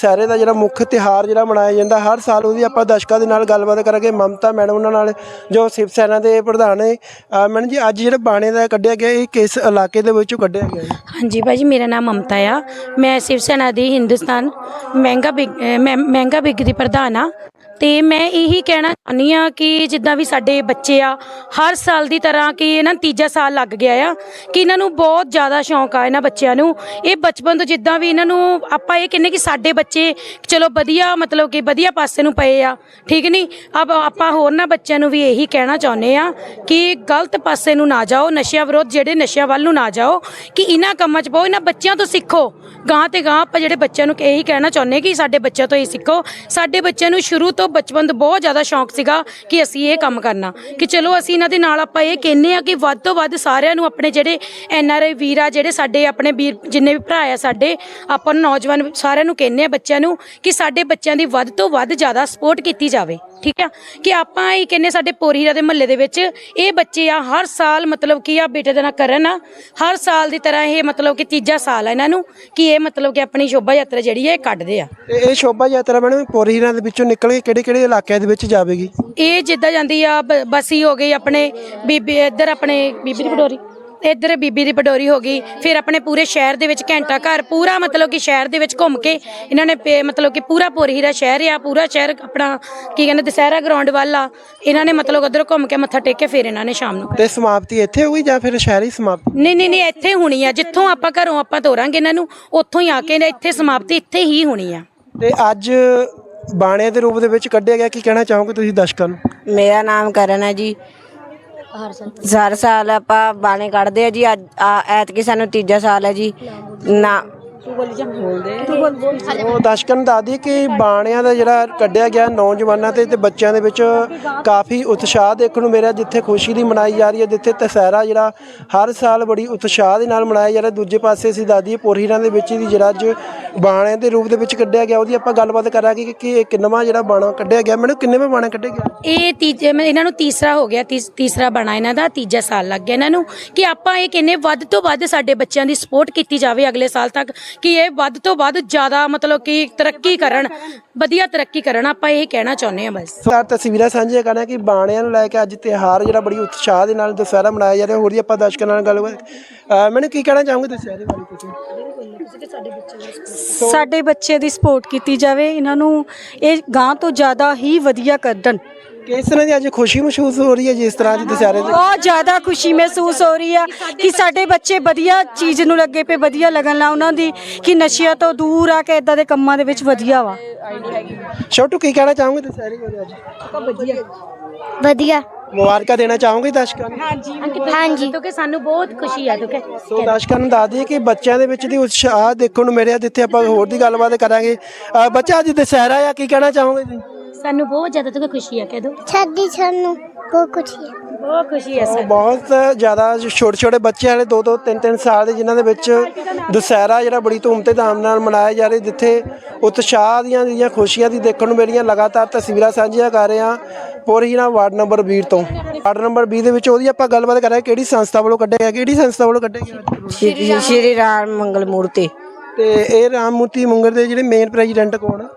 ਦੁਸਹਿਰੇ ਦਾ ਜਿਹੜਾ ਮੁੱਖ ਤਿਹਾਰ ਜਿਹੜਾ ਮਨਾਇਆ ਜਾਂਦਾ, ਹਰ ਸਾਲ ਉਹਦੀ ਆਪਾਂ ਦਰਸ਼ਕਾਂ ਦੇ ਨਾਲ ਗੱਲਬਾਤ ਕਰਾਂਗੇ। ਮਮਤਾ ਮੈਡਮ ਉਹਨਾਂ ਨਾਲ, ਜੋ ਸ਼ਿਵ ਸੈਨਾ ਦੇ ਪ੍ਰਧਾਨ ਹੈ ਮੈਡਮ ਜੀ, ਅੱਜ ਜਿਹੜਾ ਬਾਣੇ ਦਾ ਕੱਢਿਆ ਗਿਆ, ਇਹ ਕਿਸ ਇਲਾਕੇ ਦੇ ਵਿੱਚੋਂ ਕੱਢਿਆ ਗਿਆ ਹੈ ਹਾਂਜੀ ਭਾਜੀ, ਮੇਰਾ ਨਾਮ ਮਮਤਾ ਆ। ਮੈਂ ਸ਼ਿਵ ਸੈਨਾ ਦੀ ਹਿੰਦੁਸਤਾਨ ਮਹਿੰਗਾ ਬਿਗ ਮਹਿੰਗਾ ਬਿਗ ਦੀ ਪ੍ਰਧਾਨ ਆ। ਤੇ ਮੈਂ ਇਹੀ ਕਹਿਣਾ ਚਾਹੁੰਦੀ ਆ ਕਿ ਜਿੱਦਾਂ ਵੀ ਸਾਡੇ ਬੱਚੇ ਆ, ਹਰ ਸਾਲ ਦੀ ਤਰ੍ਹਾਂ ਕਿ ਇਹਨਾਂ ਨੂੰ ਤੀਜਾ ਸਾਲ ਲੱਗ ਗਿਆ ਆ, ਕਿ ਇਹਨਾਂ ਨੂੰ ਬਹੁਤ ਜ਼ਿਆਦਾ ਸ਼ੌਂਕ ਆ ਇਹਨਾਂ ਬੱਚਿਆਂ ਨੂੰ। ਇਹ ਬਚਪਨ ਤੋਂ ਜਿੱਦਾਂ ਵੀ ਇਹਨਾਂ ਨੂੰ ਆਪਾਂ ਇਹ ਕਹਿੰਨੇ ਕਿ ਸਾਡੇ ਬੱਚੇ ਚਲੋ ਵਧੀਆ ਮਤਲਬ ਕਿ ਵਧੀਆ ਪਾਸੇ ਨੂੰ ਪਏ ਆ, ਠੀਕ ਨਹੀਂ ਅਬ ਆਪਾਂ ਹੋਰ ਨਾ ਬੱਚਿਆਂ ਨੂੰ ਵੀ ਇਹੀ ਕਹਿਣਾ ਚਾਹੁੰਦੇ ਆ ਕਿ ਗਲਤ ਪਾਸੇ ਨੂੰ ਨਾ ਜਾਓ, ਨਸ਼ਿਆਂ ਵਿਰੋਧ ਜਿਹੜੇ ਨਸ਼ਿਆਂ ਵੱਲ ਨੂੰ ਨਾ ਜਾਓ, ਕਿ ਇਹਨਾਂ ਕੰਮਾਂ 'ਚ ਪਾਓ, ਇਹਨਾਂ ਬੱਚਿਆਂ ਤੋਂ ਸਿੱਖੋ। ਗਾਂ ਤੇ ਗਾਂ ਆਪਾਂ ਜਿਹੜੇ ਬੱਚਿਆਂ ਨੂੰ ਇਹੀ ਕਹਿਣਾ ਚਾਹੁੰਦੇ ਕਿ ਸਾਡੇ ਬੱਚਿਆਂ ਤੋਂ ਇਹ ਸਿੱਖੋ। ਸਾਡੇ ਬੱਚਿਆਂ ਨੂੰ ਸ਼ੁਰੂ ਤੋਂ ਬਚਪਨ ਤੋਂ ਬਹੁਤ ਜ਼ਿਆਦਾ ਸ਼ੌਂਕ ਸੀਗਾ ਕਿ ਅਸੀਂ ਇਹ ਕੰਮ ਕਰਨਾ। ਕਿ ਚਲੋ ਅਸੀਂ ਇਹਨਾਂ ਦੇ ਨਾਲ ਆਪਾਂ ਇਹ ਕਹਿੰਨੇ ਆ ਕਿ ਵੱਧ ਤੋਂ ਵੱਧ ਸਾਰਿਆਂ ਨੂੰ ਆਪਣੇ ਜਿਹੜੇ ਐਨ ਆਰ ਆਈ ਵੀਰ ਆ, ਜਿਹੜੇ ਸਾਡੇ ਆਪਣੇ ਵੀਰ, ਜਿੰਨੇ ਵੀ ਭਰਾ ਆ ਸਾਡੇ, ਆਪਾਂ ਨੂੰ ਨੌਜਵਾਨ ਸਾਰਿਆਂ ਨੂੰ ਕਹਿੰਨੇ ਆ ਬੱਚਿਆਂ ਨੂੰ ਕਿ ਸਾਡੇ ਬੱਚਿਆਂ ਦੀ ਵੱਧ ਤੋਂ ਵੱਧ ਜ਼ਿਆਦਾ ਸਪੋਰਟ ਕੀਤੀ ਜਾਵੇ। ਠੀਕ ਆ? ਕਿ ਆਪਾਂ ਇਹ ਕਹਿੰਨੇ ਸਾਡੇ ਪੋਰੀਰਾ ਦੇ ਮਹੱਲੇ ਦੇ ਵਿੱਚ ਇਹ ਬੱਚੇ ਆ ਹਰ ਸਾਲ ਮਤਲਬ ਕੀ ਆ ਬੇਟੇ ਦੇ ਨਾਲ ਕਰਨ ਆ। ਹਰ ਸਾਲ ਦੀ ਤਰ੍ਹਾਂ ਇਹ ਮਤਲਬ ਕਿ ਤੀਜਾ ਸਾਲ ਆ ਇਹਨਾਂ ਨੂੰ ਕਿ ਇਹ ਮਤਲਬ ਕਿ ਆਪਣੀ ਸ਼ੋਭਾ ਯਾਤਰਾ ਜਿਹੜੀ ਹੈ ਇਹ ਕੱਢਦੇ ਆ। ਇਹ ਸ਼ੋਭਾ ਯਾਤਰਾ ਮੈਡਮ ਪੋਰੀਆਂ ਦੇ ਵਿੱਚੋਂ ਨਿਕਲ ਕੇ ਕਿਹੜੇ ਕਿਹੜੇ ਇਲਾਕਿਆਂ ਦੇ ਵਿੱਚ ਜਾਵੇਗੀ? ਇਹ ਜਿੱਦਾਂ ਜਾਂਦੀ ਆ ਬ- ਬਸੀ ਹੋ ਗਈ ਆਪਣੇ ਬੀਬੀ ਇੱਧਰ ਆਪਣੇ ਬੀਬੀ ਦੀ ਪਡੋਰੀ ਇੱਧਰ ਬੀਬੀ ਦੀ ਪਡੋਰੀ ਹੋ ਗਈ ਫਿਰ ਆਪਣੇ ਪੂਰੇ ਸ਼ਹਿਰ ਦੇ ਵਿੱਚ ਘੰਟਾ ਘਰ ਪੂਰਾ ਮਤਲਬ ਕਿ ਸ਼ਹਿਰ ਦੇ ਵਿੱਚ ਘੁੰਮ ਕੇ ਇਹਨਾਂ ਨੇ ਪੇ- ਮਤਲਬ ਕਿ ਪੂਰਾ ਪੋਰੀਰਾ ਸ਼ਹਿਰ ਆ ਪੂਰਾ ਸ਼ਹਿਰ ਆਪਣਾ ਕੀ ਕਹਿੰਦੇ ਦਸਹਿਰਾ ਗਰਾਊਂਡ ਵੱਲ ਆ ਇਹਨਾਂ ਨੇ ਮਤਲਬ ਉਧਰ ਘੁੰਮ ਕੇ ਮੱਥਾ ਟੇਕ ਕੇ ਫਿਰ ਇਹਨਾਂ ਨੇ ਸ਼ਾਮ ਨੂੰ ਤੇ ਸਮਾਪਤੀ ਇੱਥੇ ਹੋਈ ਜਾਂ ਫਿਰ ਸ਼ਹਿਰੀ ਸਮਾਪਤੀ? ਨਹੀਂ ਨਹੀਂ ਨਹੀਂ ਇੱਥੇ ਹੋਣੀ ਆ ਜਿੱਥੋਂ ਆਪਾਂ ਘਰੋਂ ਆਪਾਂ ਤੋਰਾਂਗੇ ਇਹਨਾਂ ਨੂੰ ਉੱਥੋਂ ਹੀ ਆ ਕੇ ਇੱਥੇ ਸਮਾਪਤੀ ਇੱਥੇ ਹੀ ਹੋਣੀ ਆ। ਤੇ ਅੱਜ ਬਾਣੇ ਦੇ ਰੂਪ ਦੇ ਵਿੱਚ ਕੱਢਿਆ ਗਿਆ ਕੀ ਕਹਿਣਾ ਚਾਹੋਗੇ ਤੁਸੀਂ ਦਰਸ਼ਕਾਂ ਨੂੰ? ਮੇਰਾ ਨਾਮ ਕਰਨ ਹੈ ਜੀ। ਹਰ ਸਾਲ। ਆਪਾਂ ਬਾਣੇ ਕੱਢਦੇ ਆ ਜੀ, ਅੱਜ ਆ- ਐਤਕੀ ਸਾਨੂੰ ਤੀਜਾ ਸਾਲ ਹੈ ਜੀ। ਨਾ ਉਹ ਦਰਸ਼ਕਾਂ ਨੂੰ ਦੱਸ ਦਈਏ ਕਿ ਬਾਣਿਆਂ ਦਾ ਜਿਹੜਾ ਕੱਢਿਆ ਗਿਆ ਨੌਜਵਾਨਾਂ ਤੇ ਤੇ ਬੱਚਿਆਂ ਦੇ ਵਿੱਚ ਕਾਫੀ ਉਤਸ਼ਾਹ ਦੇਖਣ ਨੂੰ ਮਿਲਿਆ ਜਿੱਥੇ ਖੁਸ਼ੀ ਦੀ ਮਨਾਈ ਜਾ ਰਹੀ ਹੈ ਜਿੱਥੇ ਦਸਹਿਰਾ ਜਿਹੜਾ ਹਰ ਸਾਲ ਬੜੀ ਉਤਸ਼ਾਹ ਦੇ ਨਾਲ ਮਨਾਇਆ ਜਾ ਰਿਹਾ। ਦੂਜੇ ਪਾਸੇ ਅਸੀਂ ਦਈਏ ਪੋਰੀਰਾਂ ਦੇ ਵਿੱਚ ਦੀ ਜਿਹੜਾ ਅੱਜ ਬਾਣਿਆਂ ਦੇ ਰੂਪ ਦੇ ਵਿੱਚ ਕੱਢਿਆ ਗਿਆ ਉਹਦੀ ਆਪਾਂ ਗੱਲਬਾਤ ਕਰਾਂਗੇ ਕਿ- ਕਿ ਇਹ ਕਿੰਨਵਾਂ ਜਿਹੜਾ ਬਾਣਾ ਕੱਢਿਆ ਗਿਆ। ਮੈਨੂੰ ਕਿੰਨੇਵਾਂ ਬਾਣਾ ਕੱਢਿਆ ਗਿਆ ਇਹ ਤੀਜੇ ਮੈਂ ਇਹਨਾਂ ਨੂੰ ਤੀਸਰਾ ਹੋ ਗਿਆ ਤੀਸ- ਤੀਸਰਾ ਬਣਾ ਇਹਨਾਂ ਦਾ ਤੀਜਾ ਸਾਲ ਲੱਗ ਗਿਆ ਇਹਨਾਂ ਨੂੰ। ਕਿ ਆਪਾਂ ਇਹ ਕਹਿੰਨੇ ਵੱਧ ਤੋਂ ਵੱਧ ਸਾਡੇ ਬੱਚਿਆਂ ਦੀ ਸਪੋਰਟ ਕੀਤੀ ਜਾਵੇ ਅਗਲੇ ਸਾਲ ਤੱਕ। ਕਿ ਇਹ ਵੱਧ ਤੋਂ ਵੱਧ ਜ਼ਿਆਦਾ ਮਤਲਬ ਕਿ ਤਰੱਕੀ ਕਰਨ ਵਧੀਆ ਤਰੱਕੀ ਕਰਨ ਆਪਾਂ ਇਹ ਕਹਿਣਾ ਚਾਹੁੰਦੇ ਹਾਂ ਬਸ। ਸਾਰ ਤਸਵੀਰਾਂ ਸਾਂਝੀਆਂ ਕਰਨਾ ਕਿ ਬਾਣਿਆਂ ਨੂੰ ਲੈ ਕੇ ਅੱਜ ਤਿਉਹਾਰ ਜਿਹੜਾ ਬੜੀ ਉਤਸ਼ਾਹ ਦੇ ਨਾਲ ਦੁਸਹਿਰਾ ਮਨਾਇਆ ਜਾ ਰਿਹਾ ਹੋਰ ਵੀ ਆਪਾਂ ਦਰਸ਼ਕਾਂ ਨਾਲ ਗੱਲਬਾਤ ਅਹ ਮੈਨੂੰ ਕੀ ਕਹਿਣਾ ਚਾਹੋਗੇ ਦੁਸਹਿਰੇ ਬਾਰੇ ਤੁਸੀਂ ਸਾਡੇ ਬੱਚੇ ਦੀ ਸਪੋਰਟ ਕੀਤੀ ਜਾਵੇ ਇਹਨਾਂ ਨੂੰ ਇਹ ਗਾਂ ਤੋਂ ਜ਼ਿਆਦਾ ਹੀ ਵਧੀਆ ਕੱਢਣ। ਕਿਸ ਤਰ੍ਹਾਂ ਦੀ ਅੱਜ ਖੁਸ਼ੀ ਮਹਿਸੂਸ ਹੋ ਰਹੀ ਹੈ ਜਿਸ ਤਰ੍ਹਾਂ ਅੱਜ ਦੁਸਹਿਰੇ ਤੇ ਬਹੁਤ ਜ਼ਿਆਦਾ ਖੁਸ਼ੀ ਮਹਿਸੂਸ ਹੋ ਰਹੀ ਆ ਕਿ ਸਾਡੇ ਬੱਚੇ ਵਧੀਆ ਚੀਜ਼ ਨੂੰ ਲੱਗੇ ਪਏ ਵਧੀਆ ਲੱਗਣ ਲਾ ਉਹਨਾਂ ਦੀ ਕਿ ਨਸ਼ਿਆਂ ਤੋਂ ਦੂਰ ਆ ਕੇ ਇਦਾਂ ਦੇ ਕੰਮਾਂ ਦੇ ਵਿੱਚ ਵਧੀਆ ਵਾ। ਛੋਟੂ ਕੀ ਕਹਿਣਾ ਚਾਹੋਗੇ ਦੁਸਹਿਰੇ ਬਾਰੇ ਅੱਜ? ਵਧੀਆ। ਮੁਬਾਰਕਾਂ ਦੇਣਾ ਚਾਹੋਗੇ ਦਰਸ਼ਕਾਂ ਨੂੰ? ਹਾਂਜੀ ਕਿਉਂਕਿ ਸਾਨੂੰ ਬਹੁਤ ਖੁਸ਼ੀ ਆ ਕਿਉਂਕਿ ਸੋ ਦਰਸ਼ਕਾਂ ਨੂੰ ਦੱਸ ਕਿ ਬੱਚਿਆਂ ਦੇ ਵਿੱਚ ਦੀ ਉਤਸ਼ਾਹ ਦੇਖਣ ਨੂੰ ਮਿਲਿਆ ਜਿੱਥੇ ਆਪਾਂ ਹੋਰ ਦੀ ਗੱਲਬਾਤ ਕਰਾਂਗੇ। ਬੱਚਾ ਅੱਜ ਦੁਸਹਿਰਾ ਆ ਕੀ ਕਹਿਣਾ ਚਾਹੋਗੇ ਤੁਸੀਂ ਸਾਨੂੰ ਬਹੁਤ ਜ਼ਿਆਦਾ ਤੋਂ ਖੁਸ਼ੀ ਹੈ ਕਹਿ ਦੋ ਸਾਡੀ ਸਾਨੂੰ ਬਹੁਤ ਖੁਸ਼ੀ ਹੈ ਬਹੁਤ ਖੁਸ਼ੀ ਹੈ ਸਾਨੂੰ ਬਹੁਤ ਜ਼ਿਆਦਾ ਛੋਟੇ ਛੋਟੇ ਬੱਚੇ ਵਾਲੇ 2 2 3 3 ਸਾਲ ਦੇ ਜਿਨ੍ਹਾਂ ਦੇ ਵਿੱਚ ਦੁਸਹਿਰਾ ਜਿਹੜਾ ਬੜੀ ਧੂਮ ਤੇ ਧਾਮ ਨਾਲ ਮਨਾਇਆ ਜਾ ਰਿਹਾ ਜਿੱਥੇ ਉਤਸ਼ਾਹ ਦੀਆਂ ਜਿਹੜੀਆਂ ਖੁਸ਼ੀਆਂ ਦੀ ਦੇਖਣ ਨੂੰ ਮਿਲੀਆਂ ਲਗਾਤਾਰ ਤਸਵੀਰਾਂ ਸਾਂਝੀਆਂ ਕਰ ਰਹੇ ਹਾਂ ਪੋਰਹੀਣਾ ਵਾਰਡ ਨੰਬਰ 20 ਤੋਂ। ਵਾਰਡ ਨੰਬਰ 20 ਦੇ ਵਿੱਚ ਉਹਦੀ ਆਪਾਂ ਗੱਲਬਾਤ ਕਰ ਰਹੇ ਕਿਹੜੀ ਸੰਸਥਾ ਵੱਲੋਂ ਕੱਢਿਆ ਗਿਆ ਕਿਹੜੀ ਸੰਸਥਾ ਵੱਲੋਂ ਕੱਢਿਆ ਗਿਆ ਸ਼੍ਰੀ ਰਾਮ ਮੰਗਲ ਮੂਰਤੀ। ਤੇ ਇਹ ਰਾਮ ਮੂਰਤੀ ਮੰਗਰ ਦੇ ਜਿਹੜੇ ਮੇਨ ਪ੍ਰੈਜ਼ੀਡੈਂਟ ਕੌਣ ਆ?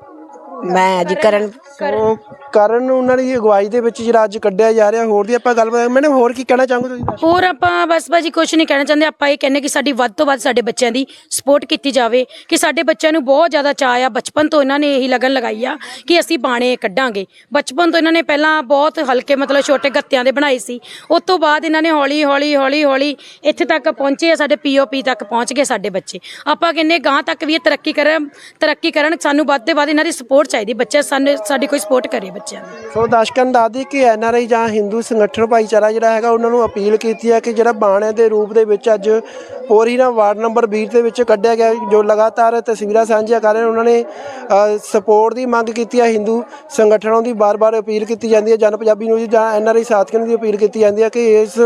ਮੈਂ ਜੀ ਕਰਨ ਸੋ ਕਰਨ ਉਹਨਾਂ ਦੀ ਅਗਵਾਈ ਦੇ ਵਿੱਚ ਜਿਹੜਾ ਅੱਜ ਕੱਢਿਆ ਜਾ ਰਿਹਾ ਹੋਰ ਦੀ ਆਪਾਂ ਗੱਲਬਾਤ ਮੈਡਮ ਹੋਰ ਕੀ ਕਹਿਣਾ ਚਾਹੋਗੇ ਤੁਸੀਂ? ਦੱਸੋ। ਹੋਰ ਆਪਾਂ ਬਸ ਭਾਜੀ ਕੁਝ ਨਹੀਂ ਕਹਿਣਾ ਚਾਹੁੰਦੇ। ਆਪਾਂ ਇਹ ਕਹਿੰਦੇ ਕਿ ਸਾਡੀ ਵੱਧ ਤੋਂ ਵੱਧ ਸਾਡੇ ਬੱਚਿਆਂ ਦੀ ਸਪੋਰਟ ਕੀਤੀ ਜਾਵੇ ਕਿ ਸਾਡੇ ਬੱਚਿਆਂ ਨੂੰ ਬਹੁਤ ਜ਼ਿਆਦਾ ਚਾਅ ਆ। ਬਚਪਨ ਤੋਂ ਇਹਨਾਂ ਨੇ ਇਹੀ ਲਗਨ ਲਗਾਈ ਆ ਕਿ ਅਸੀਂ ਬਾਣੇ ਕੱਢਾਂਗੇ। ਬਚਪਨ ਤੋਂ ਇਹਨਾਂ ਨੇ ਪਹਿਲਾਂ ਬਹੁਤ ਹਲਕੇ ਮਤਲਬ ਛੋਟੇ ਗੱਤਿਆਂ ਦੇ ਬਣਾਏ ਸੀ। ਉਸ ਤੋਂ ਬਾਅਦ ਇਹਨਾਂ ਨੇ ਹੌਲੀ ਹੌਲੀ ਹੌਲੀ ਹੌਲੀ ਇੱਥੇ ਤੱਕ ਪਹੁੰਚੇ ਆ ਸਾਡੇ ਪੀਓਪੀ ਤੱਕ ਪਹੁੰਚ ਗਏ ਸਾਡੇ ਬੱਚੇ। ਆਪਾਂ ਕਹਿੰਨੇ ਗਾਂ ਤੱਕ ਵੀ ਇਹ ਤਰੱਕੀ ਕਰਨ ਤਰੱਕੀ ਕਰਨ ਸਾਨੂੰ ਵੱਧ ਤੋਂ ਵੱਧ ਇਹਨਾਂ ਦੀ ਸਪੋਰਟ ਚਾਹੀਦੀ ਬੱਚੇ ਸਾਨੂੰ ਸਾਡੀ ਕੋਈ ਸਪੋਰਟ ਕਰੇ ਬੱਚਿਆਂ ਦੀ। ਸੋ ਦਰਸ਼ਕਾਂ ਨੂੰ ਦੱਸ ਦਈਏ ਕਿ ਐਨਆਰਆਈ ਜਾਂ ਹਿੰਦੂ ਸੰਗਠਨ ਭਾਈਚਾਰਾ ਜਿਹੜਾ ਹੈਗਾ ਉਹਨਾਂ ਨੂੰ ਅਪੀਲ ਕੀਤੀ ਹੈ ਕਿ ਜਿਹੜਾ ਬਾਣੇ ਦੇ ਰੂਪ ਦੇ ਵਿੱਚ ਅੱਜ ਪੋਰੀ ਨਾ ਵਾਰਡ ਨੰਬਰ 20 ਦੇ ਵਿੱਚ ਕੱਢਿਆ ਗਿਆ ਜੋ ਲਗਾਤਾਰ ਤਸਵੀਰਾਂ ਸਾਂਝੀਆਂ ਕਰ ਰਹੇ ਉਹਨਾਂ ਨੇ ਸਪੋਰਟ ਦੀ ਮੰਗ ਕੀਤੀ ਹੈ ਹਿੰਦੂ ਸੰਗਠਨਾਂ ਦੀ ਬਾਰ-ਬਾਰ ਅਪੀਲ ਕੀਤੀ ਜਾਂਦੀ ਹੈ ਜਨ ਪੰਜਾਬੀ ਨੂੰ ਜਾਂ ਐਨਆਰਆਈ ਸਾਥੀਆਂ ਨੂੰ ਦੀ ਅਪੀਲ ਕੀਤੀ ਜਾਂਦੀ ਹੈ ਕਿ ਇਸ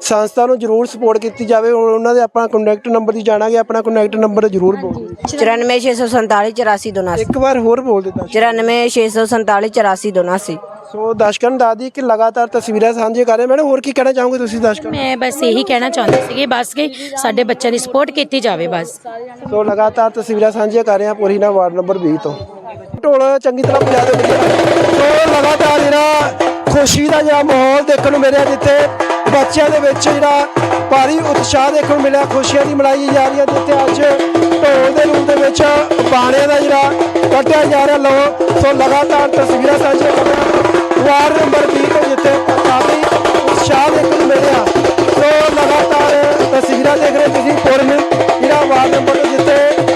ਸੰਸਥਾ ਨੂੰ ਜ਼ਰੂਰ ਸਪੋਰਟ ਕੀਤੀ ਜਾਵੇ ਹੁਣ ਉਹਨਾਂ ਦੇ ਆਪਣਾ ਕੰਟੈਕਟ ਨੰਬਰ ਦੀ ਜਾਣਾਂਗੇ ਆਪਣਾ ਕੰਟੈਕਟ ਨੰਬਰ ਜ਼ਰੂਰ ਬੋਲੋ। 94647 84 ਇੱਕ ਵਾਰ ਹੋਰ ਬੋਲ ਦਿੱਤਾ 94647 84 ਦੋਨਾਸੀ ਸੋ ਦਰਸ਼ਕਾਂ ਨੂੰ ਦੱਸ ਦਈਏ ਕਿ ਲਗਾਤਾਰ ਤਸਵੀਰਾਂ ਸਾਂਝੀਆਂ ਕਰ ਰਹੇ। ਮੈਡਮ ਹੋਰ ਕੀ ਕਹਿਣਾ ਚਾਹੋਗੇ ਤੁਸੀਂ ਦਰਸ਼ਕਾਂ ਨੂੰ? ਮੈਂ ਬਸ ਇਹੀ ਕਹਿਣਾ ਚਾਹੁੰਦੀ ਸੀਗੀ ਬਸ ਕਿ ਸਾਡੇ ਬੱਚਿਆਂ ਦੀ ਸਪੋਰਟ ਕੀਤੀ ਜਾਵੇ ਬਸ। ਸੋ ਲਗਾਤਾਰ ਤਸਵੀਰਾਂ ਸਾਂਝੀਆਂ ਕਰ ਰਹੇ ਹਾਂ ਪੂਰੀਨਾ ਵਾਰਡ ਨੰਬਰ 20 ਤੋਂ। ਢੋਲ ਚੰਗੀ ਤਰ੍ਹਾਂ ਵਜਾ ਦੇ ਵਧੀਆ ਸੋ ਲਗਾਤਾਰ ਜਿਹੜਾ ਖੁਸ਼ੀ ਦਾ ਜਿਹੜਾ ਮਾਹੌਲ ਦੇਖਣ ਨੂੰ ਮਿਲਿਆ ਜਿੱਥੇ ਬੱਚਿਆਂ ਦੇ ਵਿੱਚ ਜਿਹੜਾ ਭਾਰੀ ਉਤਸ਼ਾਹ ਦੇਖਣ ਨੂੰ ਮਿਲਿਆ ਖੁਸ਼ੀਆਂ ਦੀ ਮਨਾਈ ਜਾ ਰਹੀ ਹੈ ਜਿੱਥੇ ਅੱਜ ਢੋਲ ਦੇ ਰੂਪ ਦੇ ਵਿੱਚ ਬਾਣਿਆਂ ਦਾ ਜਿਹੜਾ ਕੱਢਿਆ ਜਾ ਰਿਹਾ ਲੋ ਸੋ ਲਗਾਤਾਰ ਤਸਵੀਰਾਂ ਸਾਂਝੀਆਂ ਕਰ ਰਹੇ ਹਾਂ। ਵਾਰਡ ਨੰਬਰ 20 ਤੋਂ ਜਿੱਥੇ ਕਾਫੀ ਉਤਸ਼ਾਹ ਦੇਖਣ ਨੂੰ ਮਿਲਿਆ। ਸੋ ਲਗਾਤਾਰ ਤਸਵੀਰਾਂ ਦੇਖ ਰਹੇ ਤੁਸੀਂ ਪੂਰਨ ਜਿਹੜਾ ਵਾਰਡ ਨੰਬਰ ਤੋਂ ਜਿੱਥੇ